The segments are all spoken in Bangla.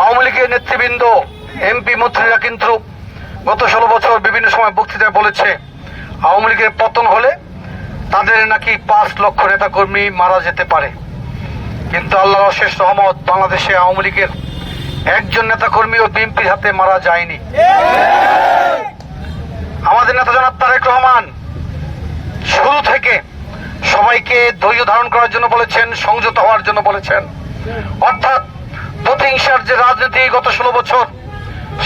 আওয়ামী লীগের নেতৃবৃন্দ এমপি মন্ত্রীরা কিন্তু গত ষোলো বছর বিভিন্ন সময় বক্তৃতায় বলেছে, আওয়ামী লীগের পতন হলে তাদের নাকি পাঁচ লক্ষ নেতাকর্মী মারা যেতে পারে। কিন্তু আল্লাহর শেষ রহমত, বাংলাদেশে আওয়ামী লীগের একজন নেতাকর্মীও বিএনপির হাতে মারা যায়নি। আমাদের নেতা জনাব তারেক রহমান শুরু থেকে সবাইকে ধৈর্য ধারণ করার জন্য বলেছেন, সংযত হওয়ার জন্য বলেছেন। অর্থাৎ প্রতিহিংসার যে রাজনীতি গত ষোলো বছর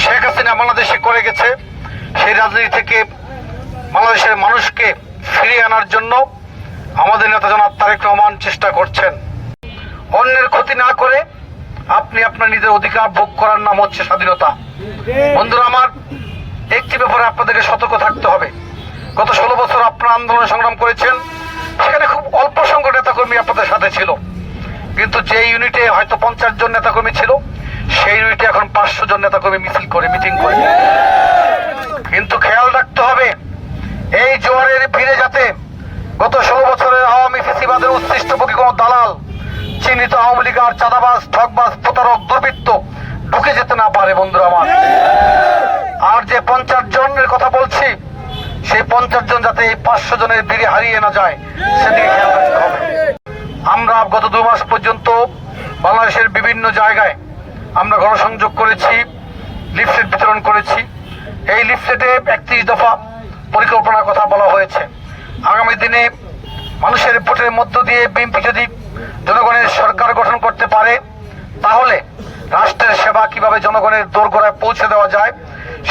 শেখ হাসিনা বাংলাদেশে করে গেছে, সেই রাজনীতি থেকে বাংলাদেশের মানুষকে ফিরিয়ে আনার জন্য আমাদের নেতা জনাব তারেক রহমান চেষ্টা করছেন। অন্যের ক্ষতি না করে আপনি আপনার নিজের অধিকার ভোগ করার নাম হচ্ছে স্বাধীনতা। বন্ধুরা, আমার একটি ব্যাপারে আপনাদেরকে সতর্ক থাকতে হবে। গত ষোলো বছর আপনারা আন্দোলনে সংগ্রাম করেছেন, সেখানে খুব অল্প সংখ্যক নেতাকর্মী আপনাদের সাথে ছিল। কিন্তু যে ইউনিটে হয়তো পঞ্চাশ জন নেতাকর্মী ছিল, সেই ইউনিটে এখন পাঁচশো জন নেতাকর্মী মিছিল করে মিটিং করে। কিন্তু খেয়াল রাখতে হবে, এই জোয়ারের ভিড়ে যাতে গত ষোলো বছরের আওয়ামী ফেসিবাদের উচ্ছিষ্টভোগী কোনো দালাল, চিহ্নিত আওয়ামী লীগ আর চাঁদাবাজ ঠকবাজ প্রতারক, দুর্বৃত্ত ঢুকে যেতে না পারে, বন্ধুরা আমার। আর যে পঞ্চাশ জনের কথা বলছি, সেই পঞ্চাশ জন যাতে এই পাঁচশো জনের ভিড়ে হারিয়ে না যায়, সেদিকে খেয়াল রাখতে হবে। গত দু মাস পর্যন্ত বাংলাদেশের বিভিন্ন জায়গায় আমরা গণসংযোগ করেছি, লিফলেট বিতরণ করেছি। এই লিফলেটে একত্রিশ দফা পরিকল্পনার কথা বলা হয়েছে। আগামী দিনে মানুষের ভোটের মধ্য দিয়ে বিএনপি যদি জনগণের সরকার গঠন করতে পারে, তাহলে রাষ্ট্রের সেবা কীভাবে জনগণের দোরগোড়ায় পৌঁছে দেওয়া যায়,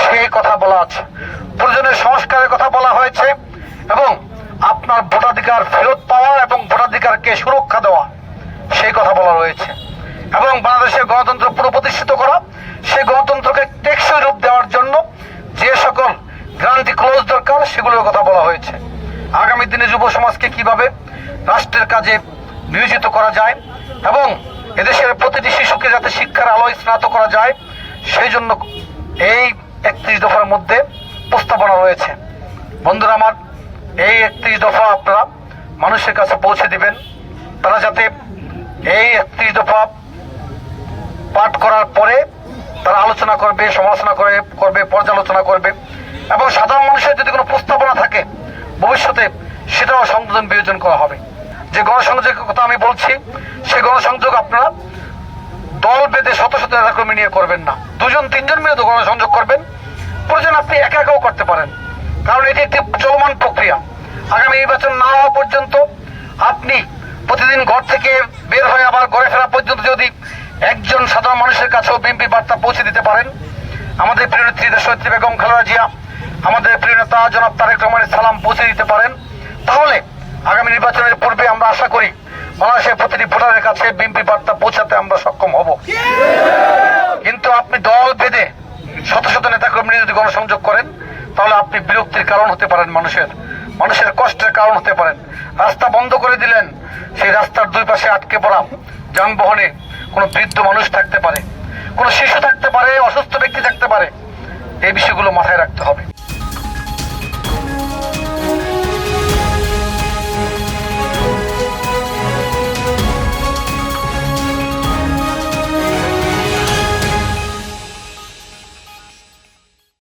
সেই কথা বলা আছে। প্রয়োজনীয় সংস্কারের কথা বলা হয়েছে এবং আপনার ভোটাধিকার ফেরত পাওয়া এবং ভোটাধিকারকে সুরক্ষা দেওয়া, সেই কথা বলা রয়েছে। এবং বাংলাদেশের গণতন্ত্র পুনঃপ্রতিষ্ঠিত করা, সেই গণতন্ত্রকে টেকসই রূপ দেওয়ার জন্য যে সকল গ্রান্টি ক্লোজ দরকার, সেগুলোর কথা বলা হয়েছে। আগামী দিনে যুব সমাজকে কীভাবে রাষ্ট্রের কাজে নিয়োজিত করা যায় এবং এদেশের প্রতিটি শিশুকে যাতে শিক্ষার আলোয় স্নাত করা যায়, সেই জন্য এই একত্রিশ দফার মধ্যে প্রস্তাবনা রয়েছে। বন্ধুরা আমার এই একত্রিশ দফা আপনারা মানুষের কাছে পৌঁছে দিবেন। তারা যাতে এই একত্রিশ দফা পাঠ করার পরে তারা আলোচনা করবে, সমালোচনা করে, করবে, পর্যালোচনা করবে। এবং সাধারণ মানুষের যদি কোনো প্রস্তাবনা থাকে, ভবিষ্যতে সেটাও সংযোজন বিয়োজন করা হবে। যে গণসংযোগের কথা আমি বলছি, সেই গণসংযোগ আপনারা দল বেঁধে শত শত নেতাকর্মী নিয়ে করবেন না। দুজন, তিনজন মিলে তো গণসংযোগ করবেন। প্রয়োজন আপনি একা একাও করতে পারেন। কারণ এটি একটি চলমান প্রক্রিয়া। আগামী নির্বাচন না হওয়া পর্যন্ত আপনি প্রতিদিন ঘর থেকে বের হয়ে আবার ঘরে ফেরা পর্যন্ত যদি একজন সাধারণ মানুষের কাছেও বিএনপি বার্তা পৌঁছে দিতে পারেন। আমাদের প্রিয় নেত্রী দেশনেত্রী বেগম খালেদা জিয়া, আমাদের প্রিয় নেতা জনাব তারেক রহমানের সালাম পৌঁছে দিতে পারেন। তাহলে আগামী নির্বাচনের পূর্বে আমরা আশা করি বাংলাদেশের প্রতিটি ভোটারের কাছে বিএনপি বার্তা পৌঁছাতে আমরা সক্ষম হব। কিন্তু আপনি দল বেঁধে শত শত নেতাকর্মী যদি গণসংযোগ করেন তাহলে আপনি বিরক্তির কারণ হতে পারেন মানুষের। মানুষের কষ্টের কারণ হতে পারেন। রাস্তা বন্ধ করে দিলেন, সেই রাস্তার দুই পাশে আটকে পড়া যানবাহনে কোনো বৃদ্ধ মানুষ থাকতে পারে, কোনো শিশু থাকতে পারে, অসুস্থ ব্যক্তি থাকতে পারে। এই বিষয়গুলো মাথায় রাখতে হবে।